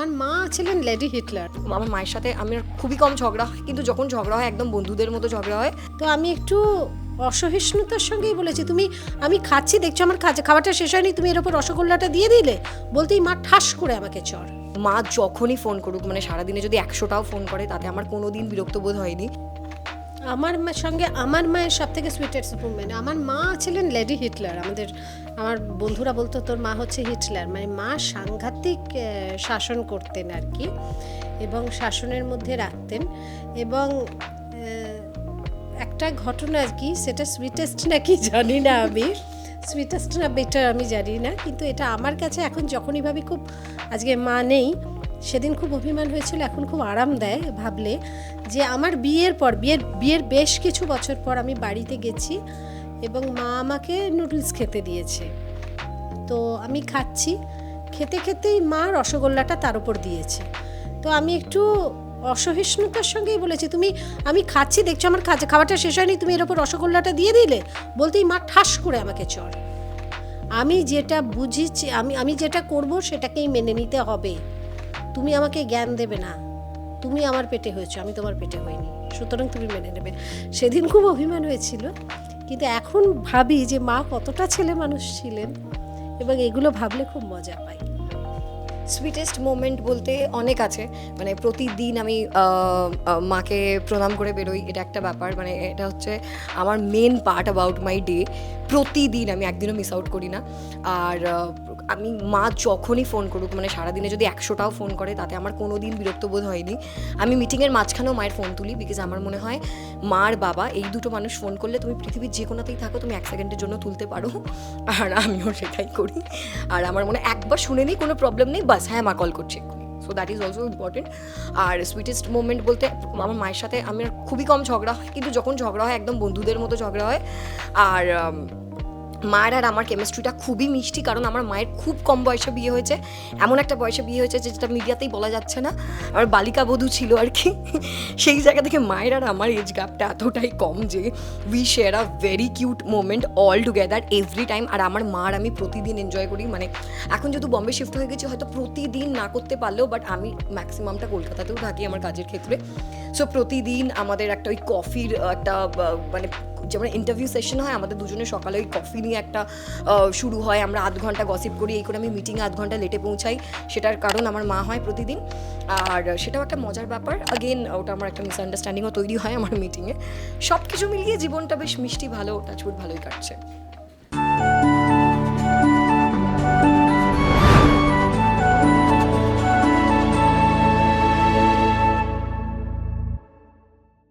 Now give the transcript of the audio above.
আমার মা ছিলেন লেডি হিটলার। আমার মায়ের সাথে আমার খুবই কম ঝগড়া হয় কিন্তু যখন ঝগড়া হয় একদম বন্ধুদের মতো ঝগড়া হয়। তো আমি একটু অসহিষ্ণুতার সঙ্গেই বলেছি তুমি আমি খাচ্ছি দেখছ আমার খাচ্ছে খাবারটা শেষ হয়নি তুমি এর উপর রসগোল্লাটা দিয়ে দিলে? বলতেই মা ঠাস করে আমাকে চড়। মা যখনই ফোন করুক মানে সারাদিনে যদি একশোটাও ফোন করে তাতে আমার কোনো দিন বিরক্ত বোধ হয়নি। আমার সঙ্গে আমার মায়ের সব থেকে সুইটেস্ট মুভমেন্ট আমার মা ছিলেন লেডি হিটলার আমাদের, আমার বন্ধুরা বলতো তোর মা হচ্ছে হিটলার মানে মা সাংঘাতিক শাসন করতেন আর কি, এবং শাসনের মধ্যে রাখতেন, এবং একটা ঘটনা আর কি, সেটা সুইটেস্ট নাকি জানি না আমি সুইটেস্ট না বেটার আমি জানি না, কিন্তু এটা আমার কাছে এখন যখনই ভাবি, খুব আজকে মা নেই সেদিন খুব অভিমান হয়েছিল, এখন খুব আরাম দেয় ভাবলে যে আমার বিয়ের পর, বিয়ের বিয়ের বেশ কিছু বছর পর আমি বাড়িতে গেছি এবং মা আমাকে নুডলস খেতে দিয়েছে। তো আমি খাচ্ছি, খেতে খেতেই মা রসগোল্লাটা তার উপর দিয়েছে। তো আমি একটু অসহিষ্ণুতার সঙ্গেই বলেছি, তুমি, আমি খাচ্ছি, দেখছ আমার খাচ্ছে খাবারটা শেষ হয়নি, তুমি এর ওপর রসগোল্লাটা দিয়ে দিলে? বলতেই মা ঠাস করে আমাকে চড়। আমি যেটা বুঝিছি, আমি আমি যেটা করব সেটাকেই মেনে নিতে হবে। তুমি আমাকে জ্ঞান দেবে না। তুমি আমার পেটে হয়েছো, আমি তোমার পেটে হইনি। সুতরাং তুমি মেনে নেবে। সেদিন খুব অভিমান হয়েছিল, কিন্তু এখন ভাবি যে মা কতটা ছেলে মানুষ ছিলেন এবং এগুলো ভাবলে খুব মজা পাই। সুইটেস্ট মোমেন্ট বলতে অনেক আছে। মানে প্রতিদিন আমি মাকে প্রণাম করে বেরোই, এটা একটা ব্যাপার। মানে এটা হচ্ছে আমার main part about my day প্রতিদিন আমি একদিনও মিস আউট করি না। আর আমি মা যখনই ফোন করুক মানে সারাদিনে যদি একশোটাও ফোন করে, তাতে আমার কোনো দিন বিরক্ত বোধ হয়নি। আমি মিটিংয়ের মাঝখানেও মায়ের ফোন তুলি বিকজ আমার মনে হয় মার বাবা, এই দুটো মানুষ ফোন করলে তুমি পৃথিবীর যে কোনোতেই থাকো, তুমি এক সেকেন্ডের জন্য তুলতে পারো। আর আমিও সেটাই করি। আর আমার মনে একবার শুনে নিই, কোনো প্রবলেম নেই, বাস হ্যাঁ মা কল করছি so that is also important R sweetest moment বলতে আমার মায়ের সাথে আমার খুবই কম ঝগড়া হয় কিন্তু যখন ঝগড়া হয় একদম বন্ধুদের মতো ঝগড়া হয়। আর উম, মায়ের আর আমার কেমিস্ট্রিটা খুবই মিষ্টি, কারণ আমার মায়ের খুব কম বয়সে বিয়ে হয়েছে। এমন একটা বয়সে বিয়ে হয়েছে যেটা মিডিয়াতেই বলা যাচ্ছে না। আমার বালিকা বধূ ছিল আর কি। সেই জায়গা থেকে মায়ের আর আমার এজ গ্যাপটা এতটাই কম যে we share a very cute moment all together every time আর আমার মার আমি প্রতিদিন এনজয় করি। মানে এখন যেহেতু বম্বে শিফট হয়ে গেছি, হয়তো প্রতিদিন না করতে পারলেও বাট আমি ম্যাক্সিমামটা কলকাতাতেও থাকি আমার কাজের ক্ষেত্রে। সো প্রতিদিন আমাদের একটা ওই কফির একটা মানে যেমন ইন্টারভিউ সেশন হয়, আমাদের দুজনে সকালে ওই কফি নিয়ে একটা শুরু হয়। আমরা আধ ঘণ্টা গসিপ করি, এই করে আমি মিটিংয়ে আধ ঘণ্টা লেটে পৌঁছাই। সেটার কারণ আমার মা হয় প্রতিদিন। আর সেটাও একটা মজার ব্যাপার। আগেন ওটা আমার একটা মিসআন্ডারস্ট্যান্ডিংও তৈরি হয় আমার মিটিংয়ে সব কিছু মিলিয়ে জীবনটা বেশ মিষ্টি, ভালো টাচুট ভালোই কাটছে।